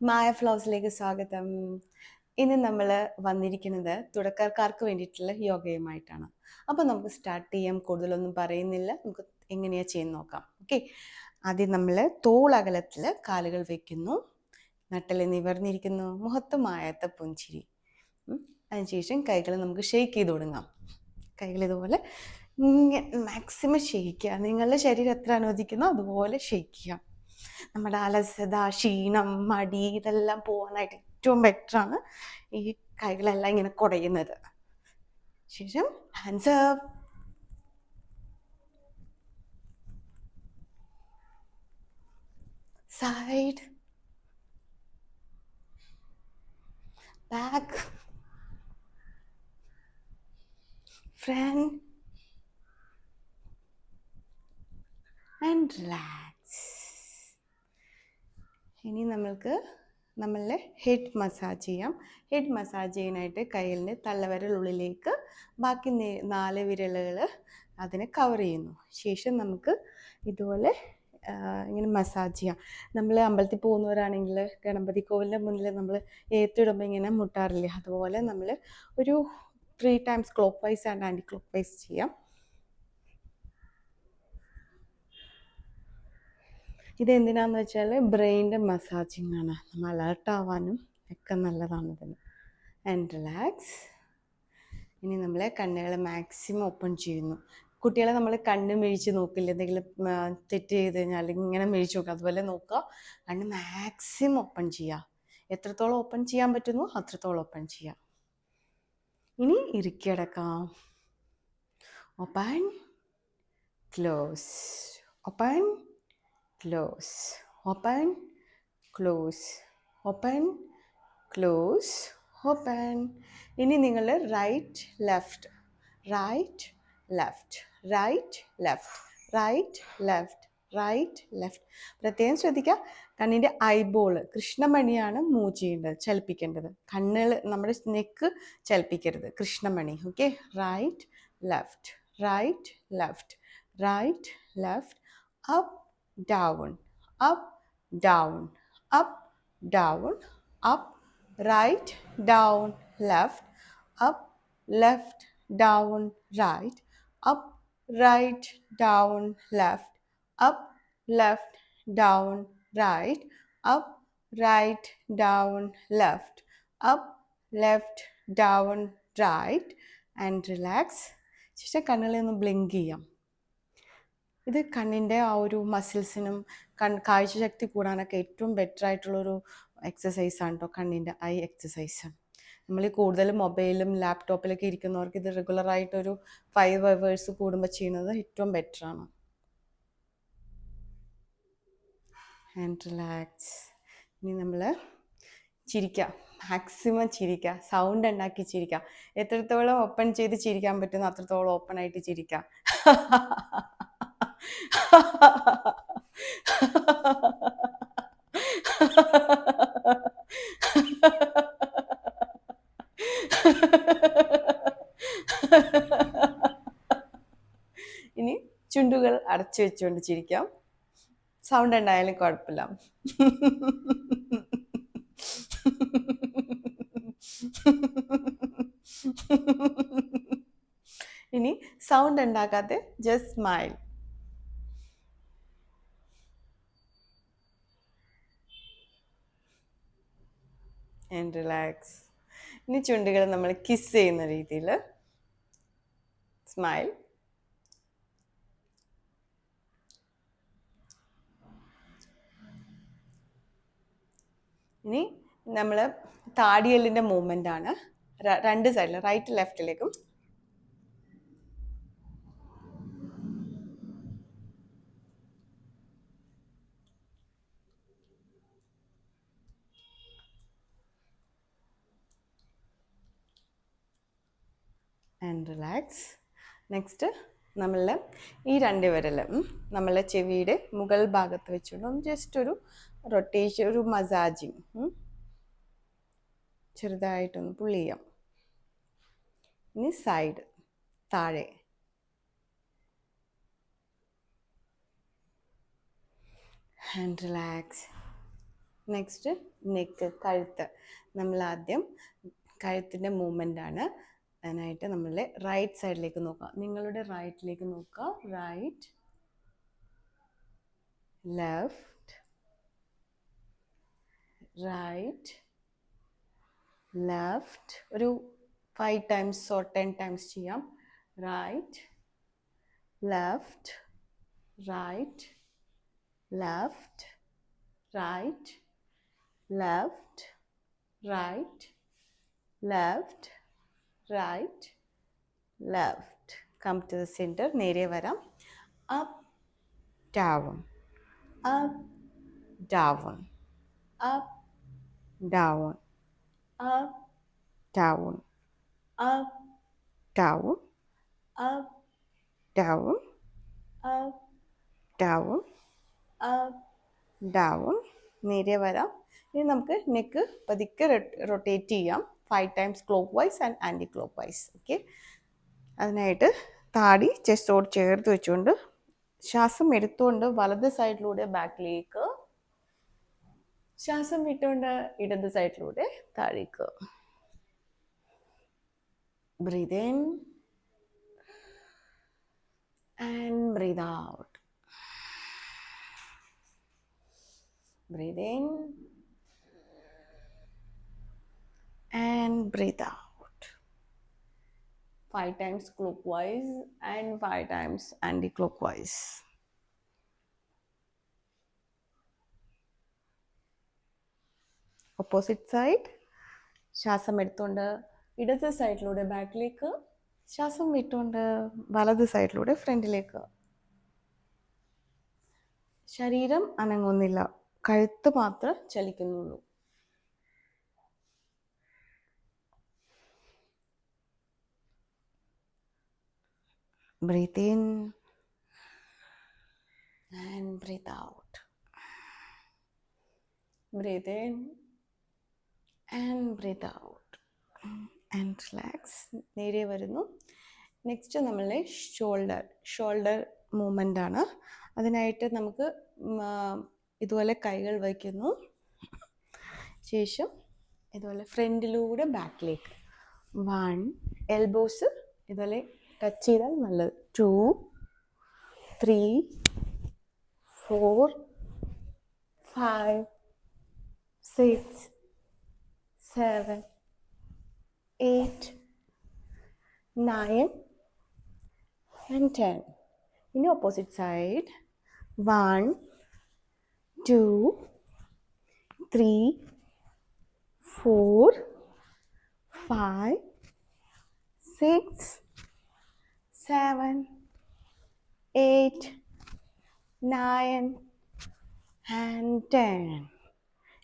മായ ഫ്ലൗസിലേക്ക് സ്വാഗതം. ഇന്ന് നമ്മൾ വന്നിരിക്കുന്നത് തുടക്കക്കാർക്ക് വേണ്ടിയിട്ടുള്ള യോഗയുമായിട്ടാണ്. അപ്പോൾ നമുക്ക് സ്റ്റാർട്ട് ചെയ്യാം. കൂടുതലൊന്നും പറയുന്നില്ല. നമുക്ക് എങ്ങനെയാണ് ചെയ്യാൻ നോക്കാം. ഓക്കെ. ആദ്യം നമ്മൾ തോളകലത്തിൽ കാലുകൾ വെക്കുന്നു. നട്ടൽ നിവർന്നിരിക്കുന്നു. മുഖത്ത് മായത്ത പുഞ്ചിരി. അതിനുശേഷം കൈകൾ നമുക്ക് ഷെയ്ക്ക് ചെയ്ത് തുടങ്ങാം കൈകൾ ഇതുപോലെ ഇങ്ങനെ മാക്സിമം ഷെയ്ക്ക് ചെയ്യുക നിങ്ങളുടെ ശരീരം എത്ര അനുവദിക്കുന്നോ അതുപോലെ ഷെയ്ക്ക് ചെയ്യാം. നമ്മുടെ അലസത ക്ഷീണം മടി ഇതെല്ലാം പോകാനായിട്ട് ഏറ്റവും ബെറ്ററാണ് ഈ കൈകളെല്ലാം ഇങ്ങനെ കുടയുന്നത്. ശേഷം up side back front and relax ഇനി നമ്മൾക്ക് നമ്മളുടെ ഹെഡ് മസാജ് ചെയ്യാം. ഹെഡ് മസാജ് ചെയ്യാനായിട്ട് കയ്യിലിന്റെ തള്ളവിരലുള്ളിലേക്ക് ബാക്കി നാല് വിരലുകൾ അതിനെ കവർ ചെയ്യുന്നു. ശേഷം നമുക്ക് ഇതുപോലെ ഇങ്ങനെ മസാജ് ചെയ്യാം. നമ്മൾ അമ്പലത്തിൽ പോകുന്നവരാണെങ്കിൽ ഗണപതി കോവിലിന്റെ മുന്നിൽ നമ്മൾ ഏത്തിടുമ്പോൾ ഇങ്ങനെ മുട്ടാറില്ലേ? അതുപോലെ നമ്മൾ ഒരു three times clockwise and anti clockwise ചെയ്യാം. ഇത് എന്തിനാന്ന് വെച്ചാൽ ബ്രെയിന്റെ മസാജിങ് ആണ് നമ്മൾ അലേർട്ട് ആവാനും ഒക്കെ നല്ലതാണ് ഇതിന്. ആൻഡ് റിലാക്സ് ഇനി നമ്മൾ കണ്ണുകൾ മാക്സിമം ഓപ്പൺ ചെയ്യുന്നു. കുട്ടികളെ നമ്മൾ കണ്ണ് മിഴിച്ച് നോക്കില്ല. എന്തെങ്കിലും തെറ്റ് ചെയ്ത് കഴിഞ്ഞാൽ ഇങ്ങനെ മിഴിച്ച് നോക്കുക. അതുപോലെ നോക്കുക. കണ്ണ് മാക്സിമം ഓപ്പൺ ചെയ്യുക. എത്രത്തോളം ഓപ്പൺ ചെയ്യാൻ പറ്റുന്നു? അത്രത്തോളം ഓപ്പൺ ചെയ്യുക. ഇനി ഇരിക്കടക്കാം open close open close. Open. Close. Open. Close. Open. ഇനി നിങ്ങൾ right left right left right left right left right left പ്രത്യേകം ശ്രദ്ധിക്കുക കണ്ണിന്റെ ഐബോൾ കൃഷ്ണമണിയാണ് മൂവ് ചലിപ്പിക്കേണ്ടത്. കണ്ണുകൾ നമ്മുടെ നെക്ക് ചലിപ്പിക്കരുത് കൃഷ്ണമണി. Okay right left right left right left up down up down up down up right down left up left down right up right down left up left down right up right down left up left down right and relax ശേഷം കണ്ണുകളെ ഒന്ന് blink ചെയ്യാം ഇത് കണ്ണിന്റെ ആ ഒരു മസിൽസിനും കൺ കാഴ്ചശക്തി കൂടാനൊക്കെ ഏറ്റവും ബെറ്റർ ആയിട്ടുള്ളൊരു എക്സസൈസ് ആണ് കേട്ടോ കണ്ണിന്റെ ഐ എക്സസൈസ് നമ്മൾ ഈ കൂടുതൽ മൊബൈലും ലാപ്ടോപ്പിലൊക്കെ ഇരിക്കുന്നവർക്ക് ഇത് റെഗുലറായിട്ടൊരു ഫൈവ് അവേഴ്സ് കൂടുമ്പോൾ ചെയ്യുന്നത് ഏറ്റവും ബെറ്റർ ആണ്. ആൻഡ് റിലാക്സ് ഇനി നമ്മൾ ചിരിക്കുക മാക്സിമം ചിരിക്കുക സൗണ്ട് ഉണ്ടാക്കി ചിരിക്കുക എത്രത്തോളം ഓപ്പൺ ചെയ്ത് ചിരിക്കാൻ പറ്റുന്നോ അത്രത്തോളം ഓപ്പൺ ആയിട്ട് ചിരിക്കുക ഇനി ചുണ്ടുകൾ അടച്ചു വെച്ചുകൊണ്ട് ചിരിക്കാം. സൗണ്ട് ഉണ്ടായാലും കുഴപ്പമില്ല. ഇനി സൗണ്ട് ഉണ്ടാക്കാതെ ജസ്റ്റ് സ്മൈൽ ആൻഡ് റിലാക്സ് ഇനി ചുണ്ടുകൾ നമ്മൾ കിസ് ചെയ്യുന്ന രീതിയിൽ സ്മൈൽ ഇനി നമ്മൾ താടിയല്ലിന്റെ മൂവ്മെന്റ് ആണ്. രണ്ട് സൈഡിൽ റൈറ്റ് ലെഫ്റ്റിലേക്കും റിലാക്സ് നെക്സ്റ്റ് നമ്മൾ ഈ രണ്ട് വിരൽ നമ്മളെ ചെവിയുടെ മുകൾ ഭാഗത്ത് വെച്ചുകൊണ്ട് ജസ്റ്റ് ഒരു റൊട്ടേഷൻ ഒരു മസാജിങ് ചെറുതായിട്ടൊന്ന് പുള്ളി ചെയ്യാം. ഇനി സൈഡ് താഴെ. ഹാൻഡ് റിലാക്സ് നെക്സ്റ്റ് നെക്ക് കഴുത്ത്. നമ്മൾ ആദ്യം കഴുത്തിന്റെ മൂവ്മെന്റ് ആണ് അതിനായിട്ട് നമ്മൾ റൈറ്റ് സൈഡിലേക്ക് നോക്കുക നിങ്ങളുടെ റൈറ്റിലേക്ക് നോക്കുക റൈറ്റ് ലെഫ്റ്റ് റൈറ്റ് ലെഫ്റ്റ് ഒരു five times or ten times ചെയ്യാം. Right left right left right left right left right left come to the centre നേരെ വരാം. Up down up down up down up, down, up, down, up, down, up, down, up, down. നേരെ വരാം. ഇനി നമുക്ക് neck പതുക്കെ rotate ചെയ്യാം. Five times clockwise and anti clockwise okay അതിനായിട്ട് താടി ചെസ്റ്റോട് ചേർത്ത് വെച്ചുകൊണ്ട് ശ്വാസം എടുത്തുകൊണ്ട് വലത് സൈഡിലൂടെ ബാക്കിലേക്ക് ശ്വാസം വിട്ടുകൊണ്ട് ഇടത് സൈഡിലൂടെ താഴേക്ക്. Breathe in and breathe out breathe in and breathe out. Five times clockwise and five times anti clockwise. Opposite side ശ്വാസം എടുത്തുകൊണ്ട് ഇടത് സൈഡിലൂടെ ബാക്കിലേക്ക് ശ്വാസം വിട്ടുകൊണ്ട് വലത് സൈഡിലൂടെ ഫ്രണ്ടിലേക്ക് ശരീരം അനങ്ങുന്നില്ല. കഴുത്ത് മാത്രം ചലിക്കുന്നുള്ളൂ. Breathe in and breathe out. Breathe in and breathe out. And relax നേരെ വരുന്നു. നെക്സ്റ്റ് നമ്മളെ ഷോൾഡർ ഷോൾഡർ മൂമെന്റ് ആണ്. അതിനായിട്ട് നമുക്ക് ഇതുപോലെ കൈകൾ വയ്ക്കുന്നു. ശേഷം ഇതുപോലെ ഫ്രണ്ടിലൂടെ ബാക്കിലേക്ക് വൺ എൽബോസ് ഇതുപോലെ ടച്ച് ചെയ്താൽ നല്ലത് two three four five six seven, eight, nine, and ten. In the opposite side, one, two, three, four, five, seven, eight, nine, and ten.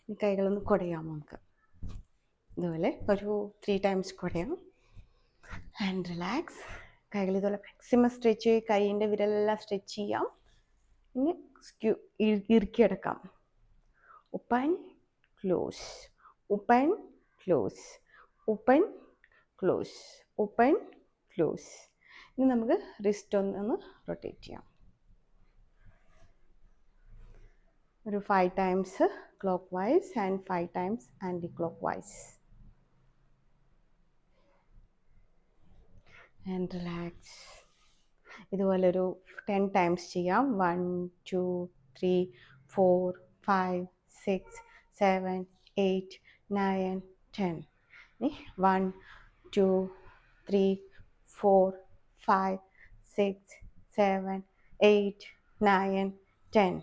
ഈ കൈകളൊന്ന് കുടയാം നമുക്ക്. ഇതുപോലെ ഒരു ത്രീ ടൈംസ് കുടയാം. ആൻഡ് റിലാക്സ് കൈകൾ ഇതുപോലെ മാക്സിമം സ്ട്രെച്ച് ചെയ്യുക കൈയിന്റെ വിരലെല്ലാം സ്ട്രെച്ച് ചെയ്യാം. ഇനി squeeze ഇറുക്കിയെടുക്കാം open close open close open close open close ഇനി നമുക്ക് റിസ്റ്റ് ഒന്ന് ഒന്ന് റൊട്ടേറ്റ് ചെയ്യാം. ഒരു five times clockwise and five times anti clockwise and relax ഇതുപോലെ ഒരു ടെൻ ടൈംസ് ചെയ്യാം. One two three four five six seven eight nine ten one two three four five six seven eight nine ten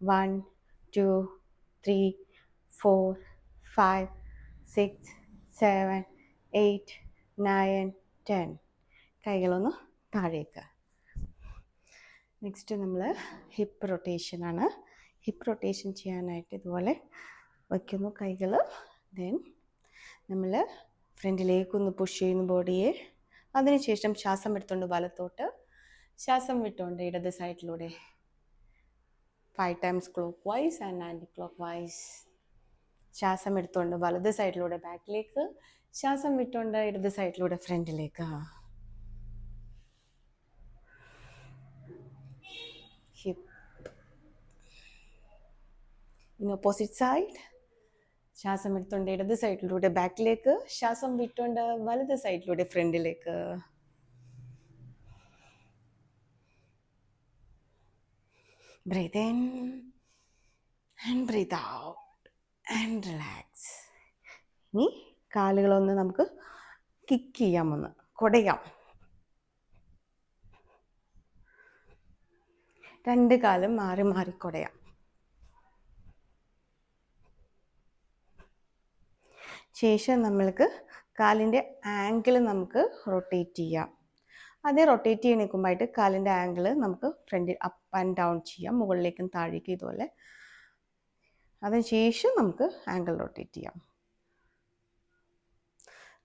one two three four five six seven eight nine ten കൈകളൊന്ന് താഴേക്ക്. Next നമ്മൾ hip റൊട്ടേഷനാണ് hip rotation ചെയ്യാനായിട്ട് ഇതുപോലെ വയ്ക്കുന്നു കൈകൾ then നമ്മൾ ഫ്രണ്ടിലേക്കൊന്ന് push ചെയ്യുന്നു ബോഡിയെ അതിനുശേഷം ശ്വാസം എടുത്തുകൊണ്ട് വലത്തോട്ട്. ശ്വാസം വിട്ടുകൊണ്ട് ഇടത് സൈഡിലൂടെ. Five times clockwise and anti clockwise ശ്വാസം എടുത്തുകൊണ്ട് വലത് സൈഡിലൂടെ ബാക്കിലേക്ക് ശ്വാസം വിട്ടുകൊണ്ട് ഇടത് സൈഡിലൂടെ ഫ്രണ്ടിലേക്ക് ഹിപ്പ് ഇൻ ഓപ്പോസിറ്റ് സൈഡ് ശ്വാസം എടുത്തുകൊണ്ട് ഇടത് സൈഡിലൂടെ ബാക്കിലേക്ക് ശ്വാസം വിട്ടുകൊണ്ട് വലത് സൈഡിലൂടെ ഫ്രണ്ടിലേക്ക് ആൻഡ് ഔട്ട് ആൻഡ് റിലാക്സ് ഇനി കാലുകളൊന്ന് നമുക്ക് കിക്ക് ചെയ്യാം ഒന്ന്. കുടയാം. രണ്ട് കാലം മാറി മാറി കുടയാം. ശേഷം നമ്മൾക്ക് കാലിന്റെ ആംഗിൾ നമുക്ക് റൊട്ടേറ്റ് ചെയ്യാം. അതേ റൊട്ടേറ്റ് ചെയ്യാൻ നിൽക്കുമ്പോഴായിട്ട് കാലിന്റെ ആംഗിൾ നമുക്ക് ഫ്രണ്ടിൽ അപ്പ് ആൻഡ് ഡൗൺ ചെയ്യാം. മുകളിലേക്കും താഴേക്കും ഇതുപോലെ. അതിനുശേഷം നമുക്ക് ആംഗിൾ റൊട്ടേറ്റ് ചെയ്യാം.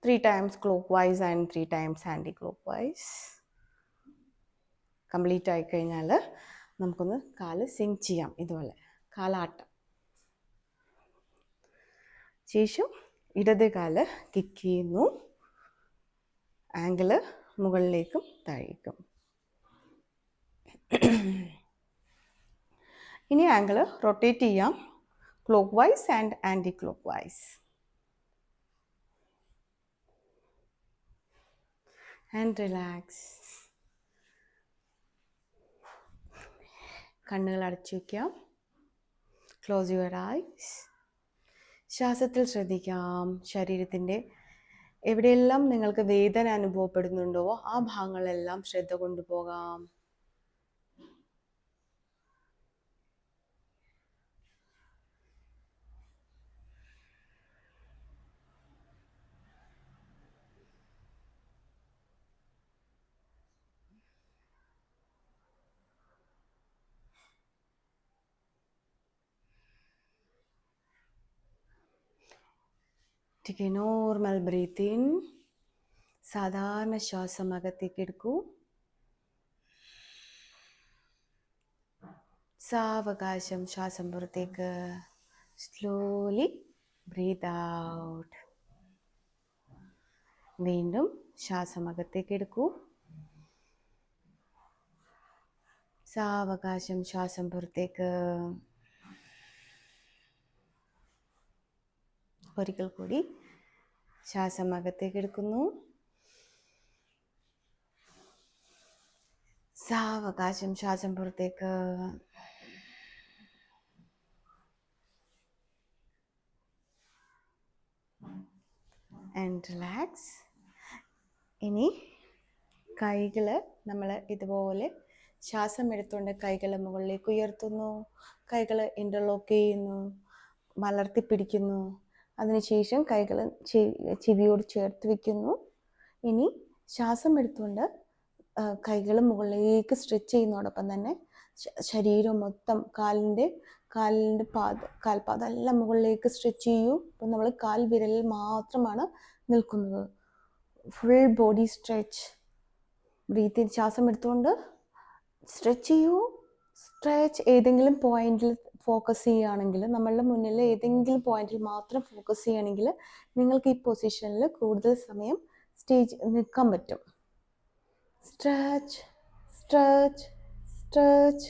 Three times clockwise and three times anti clockwise complete ആയിക്കഴിഞ്ഞാൽ നമുക്കൊന്ന് കാൽ സിങ്ക് ചെയ്യാം ഇതുപോലെ. കാലാട്ടം. ശേഷം ഇടത് കാൽ കിക്ക് ചെയ്യുന്നു. ആംഗിൾ മുകളിലേക്കും താഴേക്കും. ഇനി ആംഗിൾ റൊട്ടേറ്റ് ചെയ്യാം. Clockwise and anti clockwise and relax കണ്ണുകൾ അടച്ചു വയ്ക്കാം ക്ലോസ് യുവർ ഐസ് ശ്വാസത്തിൽ ശ്രദ്ധിക്കാം. ശരീരത്തിന്റെ എവിടെയെല്ലാം നിങ്ങൾക്ക് വേദന അനുഭവപ്പെടുന്നുണ്ടോ ആ ഭാഗങ്ങളെല്ലാം ശ്രദ്ധ കൊണ്ടുപോകാം. Take a normal breath in. സാധാരണ ശ്വാസം അകത്തേക്ക് എടുക്കൂ സാവകാശം ശ്വാസം പുറത്തേക്ക് സ്ലോലി ബ്രീത്ത് ഔട്ട് വീണ്ടും ശ്വാസം അകത്തേക്ക് എടുക്കൂ സാവകാശം ശ്വാസം പുറത്തേക്ക് ഒരിക്കൽ കൂടി ശ്വാസം അകത്തേക്ക് എടുക്കുന്നു സാവകാശം ശ്വാസം പുറത്തേക്ക്. ആൻഡ് റിലാക്സ് ഇനി കൈകൾ നമ്മൾ ഇതുപോലെ ശ്വാസം എടുത്തുകൊണ്ട് കൈകൾ മുകളിലേക്ക് ഉയർത്തുന്നു. കൈകൾ ഇന്റർലോക്ക് ചെയ്യുന്നു. മലർത്തി പിടിക്കുന്നു. അതിനുശേഷം കൈകൾ ചെവിയോട് ചേർത്ത് വെക്കുന്നു. ഇനി ശ്വാസം എടുത്തുകൊണ്ട് കൈകൾ മുകളിലേക്ക് സ്ട്രെച്ച് ചെയ്യുന്നതോടൊപ്പം തന്നെ ശരീരം മൊത്തം കാലിന്റെ കാലിന്റെ പാദ കാൽപാദം എല്ലാം മുകളിലേക്ക് സ്ട്രെച്ച് ചെയ്യൂ. അപ്പം നമ്മൾ കാൽ വിരലിൽ മാത്രമാണ് നിൽക്കുന്നത്. ഫുൾ ബോഡി സ്ട്രെച്ച് ബ്രീത്ത് ശ്വാസം എടുത്തുകൊണ്ട് സ്ട്രെച്ച് ചെയ്യൂ. സ്ട്രെച്ച് ഏതെങ്കിലും പോയിന്റിൽ ഫോക്കസ് ചെയ്യുകയാണെങ്കിൽ നമ്മളുടെ മുന്നിൽ ഏതെങ്കിലും പോയിന്റിൽ മാത്രം ഫോക്കസ് ചെയ്യുകയാണെങ്കിൽ നിങ്ങൾക്ക് ഈ പൊസിഷനിൽ കൂടുതൽ സമയം സ്റ്റേജ് നിൽക്കാൻ പറ്റും. Stretch stretch stretch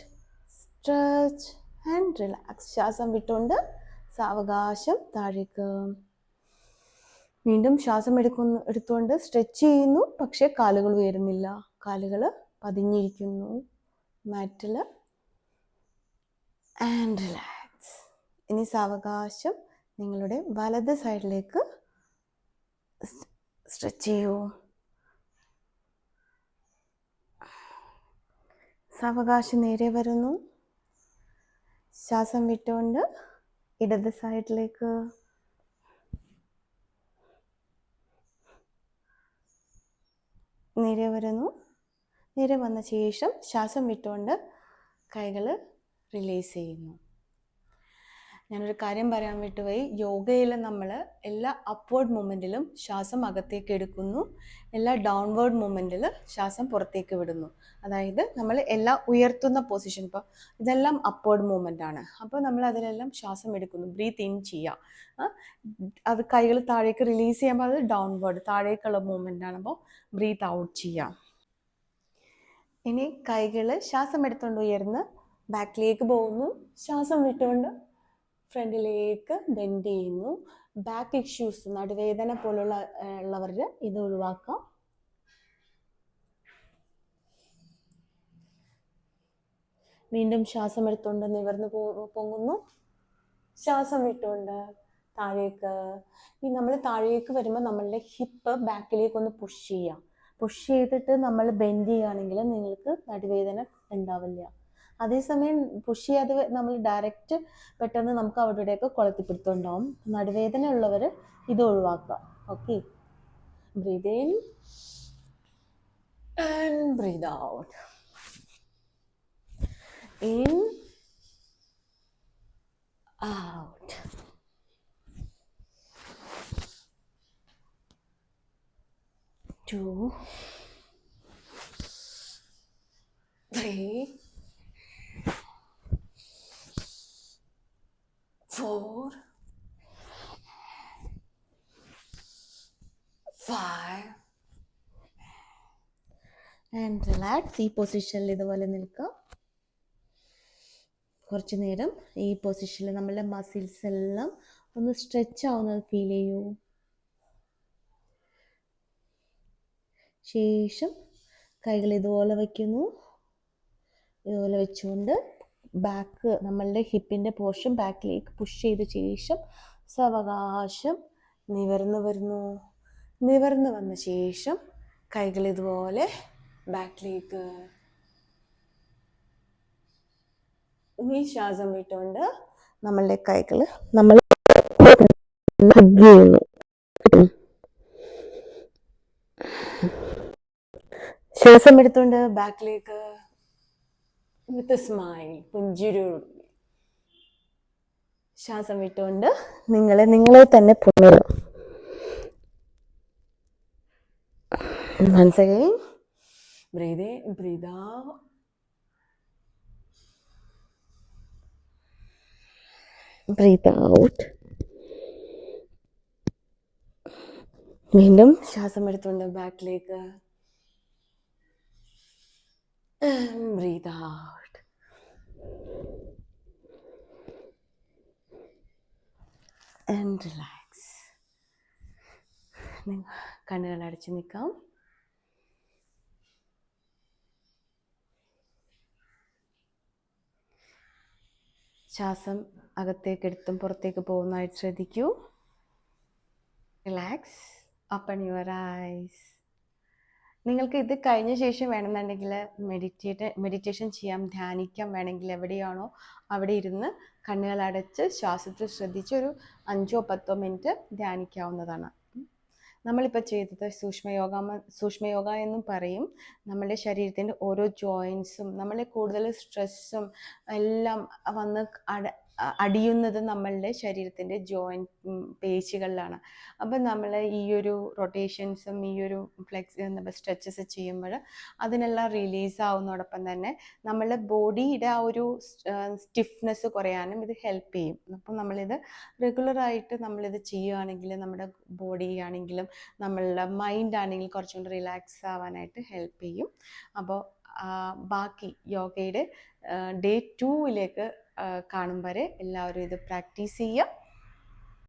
stretch and relax ശ്വാസം വിട്ടുകൊണ്ട് സാവകാശം താഴേക്ക്. വീണ്ടും ശ്വാസം എടുക്കുന്നു എടുത്തുകൊണ്ട് സ്ട്രെച്ച് ചെയ്യുന്നു. പക്ഷേ കാലുകൾ ഉയരുന്നില്ല. കാലുകൾ പതിഞ്ഞിരിക്കുന്നു. മാറ്റിൽ ആൻഡ് റിലാക്സ് ഇനി സാവകാശം നിങ്ങളുടെ വലത് സൈഡിലേക്ക് സ്ട്രെച്ച് ചെയ്യൂ. സാവകാശം നേരെ വരുന്നു. ശ്വാസം വിട്ടുകൊണ്ട് ഇടത് സൈഡിലേക്ക്. നേരെ വരുന്നു. നേരെ വന്ന ശേഷം ശ്വാസം വിട്ടുകൊണ്ട് കൈകൾ റിലീസ് ചെയ്യുന്നു. ഞാനൊരു കാര്യം പറയാൻ വിട്ടുപോയി. യോഗയിൽ നമ്മൾ എല്ലാ അപ്വേർഡ് മൂമെന്റിലും ശ്വാസം അകത്തേക്ക് എടുക്കുന്നു. എല്ലാ ഡൗൺവേർഡ് മൂമെന്റിൽ ശ്വാസം പുറത്തേക്ക് വിടുന്നു. അതായത് നമ്മൾ എല്ലാ ഉയർത്തുന്ന പൊസിഷൻ ഇപ്പോൾ ഇതെല്ലാം അപ്വേർഡ് മൂമെന്റ് ആണ്. അപ്പോൾ നമ്മൾ അതിലെല്ലാം ശ്വാസം എടുക്കുന്നു. ബ്രീത്ത് ഇൻ ചെയ്യുക. അത് കൈകൾ താഴേക്ക് റിലീസ് ചെയ്യുമ്പോൾ അത് ഡൗൺവേർഡ് താഴേക്കുള്ള മൂവ്മെന്റ് ആണപ്പോൾ ബ്രീത്ത് ഔട്ട് ചെയ്യാം ഇനി കൈകൾ ശ്വാസം എടുത്തുകൊണ്ട് ഉയർന്ന് ബാക്കിലേക്ക് പോകുന്നു. ശ്വാസം വിട്ടുകൊണ്ട് ഫ്രണ്ടിലേക്ക് ബെൻഡ് ചെയ്യുന്നു. ബാക്ക് ഇഷ്യൂസ് നടുവേദന പോലുള്ള ഉള്ളവർ ഇത് ഒഴിവാക്കാം. വീണ്ടും ശ്വാസം എടുത്തുകൊണ്ട് നിവർന്ന് പൊങ്ങുന്നു. ശ്വാസം വിട്ടുകൊണ്ട് താഴേക്ക് ഈ നമ്മൾ താഴേക്ക് വരുമ്പോൾ നമ്മളുടെ ഹിപ്പ് ബാക്കിലേക്ക് ഒന്ന് പുഷ് ചെയ്യാം. പുഷ് ചെയ്തിട്ട് നമ്മൾ ബെൻഡ് ചെയ്യുകയാണെങ്കിൽ നിങ്ങൾക്ക് നടുവേദന ഉണ്ടാവില്ല. അതേസമയം പുഷ് ചെയ്യാതെ നമ്മൾ ഡയറക്റ്റ് പെട്ടെന്ന് നമുക്ക് അവിടെയൊക്കെ കൊളത്തിപ്പിടുത്തുണ്ടാവും നടുവേദന ഉള്ളവർ ഇത് ഒഴിവാക്കുക. Okay breathe in and breathe out in out two three four five and C പൊസിഷനിൽ ഇതുപോലെ നിൽക്കുക കുറച്ച് നേരം ഈ പൊസിഷനിൽ നമ്മളുടെ മസിൽസ് എല്ലാം ഒന്ന് സ്ട്രെച്ച് ആവുന്നത് ഫീൽ ചെയ്യൂ. ശേഷം കൈകൾ ഇതുപോലെ വയ്ക്കുന്നു. ഇതുപോലെ വെച്ചുകൊണ്ട് ബാക്ക് നമ്മളുടെ ഹിപ്പിന്റെ പോർഷൻ ബാക്കിലേക്ക് പുഷ് ചെയ്ത ശേഷം സവകാശം നിവർന്ന് വരുന്നു. നിവർന്ന് വന്ന ശേഷം കൈകൾ ഇതുപോലെ ബാക്കിലേക്ക് ഈ ശ്വാസം വിട്ടുകൊണ്ട് നമ്മളുടെ കൈകൾ നമ്മൾ ചെയ്യുന്നു. ശ്വാസം എടുത്തുകൊണ്ട് ബാക്കിലേക്ക് വിത്ത് സ്മൈൽ പുഞ്ചിരു. ശ്വാസം വിട്ടുകൊണ്ട് നിങ്ങളെ നിങ്ങളെ തന്നെ പുണരും Once breathe in, breathe out. Breathe out. വീണ്ടും ശ്വാസം എടുത്തുകൊണ്ട് ബാക്കിലേക്ക്. Breath out. ആൻഡ് റിലാക്സ് കണ്ണുകൾ അടച്ച് നിൽക്കാം. ശ്വാസം അകത്തേക്ക് എടുത്തും പുറത്തേക്ക് പോകുന്നതായിട്ട് ശ്രദ്ധിക്കൂ. റിലാക്സ് ഓപ്പൺ യുവർ ഐസ് നിങ്ങൾക്ക് ഇത് കഴിഞ്ഞ ശേഷം വേണമെന്നുണ്ടെങ്കിൽ മെഡിറ്റേറ്റ് മെഡിറ്റേഷൻ ചെയ്യാം ധ്യാനിക്കാം വേണമെങ്കിൽ എവിടെയാണോ അവിടെ ഇരുന്ന് കണ്ണുകൾ അടച്ച് ശ്വാസത്തിൽ ശ്രദ്ധിച്ച് ഒരു അഞ്ചോ പത്തോ മിനിറ്റ് ധ്യാനിക്കാവുന്നതാണ്. നമ്മളിപ്പോൾ ചെയ്തത് സൂക്ഷ്മയോഗ സൂക്ഷ്മയോഗ എന്നും പറയും. നമ്മുടെ ശരീരത്തിന്റെ ഓരോ ജോയിൻസും നമ്മളെ കൂടുതൽ സ്ട്രെസ്സും എല്ലാം വന്ന് അട അടിയുന്നത് നമ്മളുടെ ശരീരത്തിന്റെ ജോയിന്റ് പേശികളിലാണ്. അപ്പം നമ്മൾ ഈ ഒരു റൊട്ടേഷൻസും ഈ ഒരു ഫ്ലെക്സ് സ്ട്രെച്ചസ് ചെയ്യുമ്പോൾ അതിനെല്ലാം റിലീസ് ആവുന്നതോടൊപ്പം തന്നെ നമ്മളുടെ ബോഡിയുടെ ആ ഒരു സ്റ്റിഫ്നെസ് കുറയാനും ഇത് ഹെൽപ്പ് ചെയ്യും. അപ്പം നമ്മളിത് റെഗുലറായിട്ട് നമ്മളിത് ചെയ്യുകയാണെങ്കിൽ നമ്മുടെ ബോഡി ആണെങ്കിലും നമ്മളുടെ മൈൻഡ് ആണെങ്കിലും കുറച്ചും കൂടി റിലാക്സ് ആവാനായിട്ട് ഹെൽപ്പ് ചെയ്യും. അപ്പോൾ ബാക്കി യോഗയുടെ ഡേ ടൂവിലേക്ക് കാണും വരെ എല്ലാവരും ഇത് പ്രാക്ടീസ് ചെയ്യുക.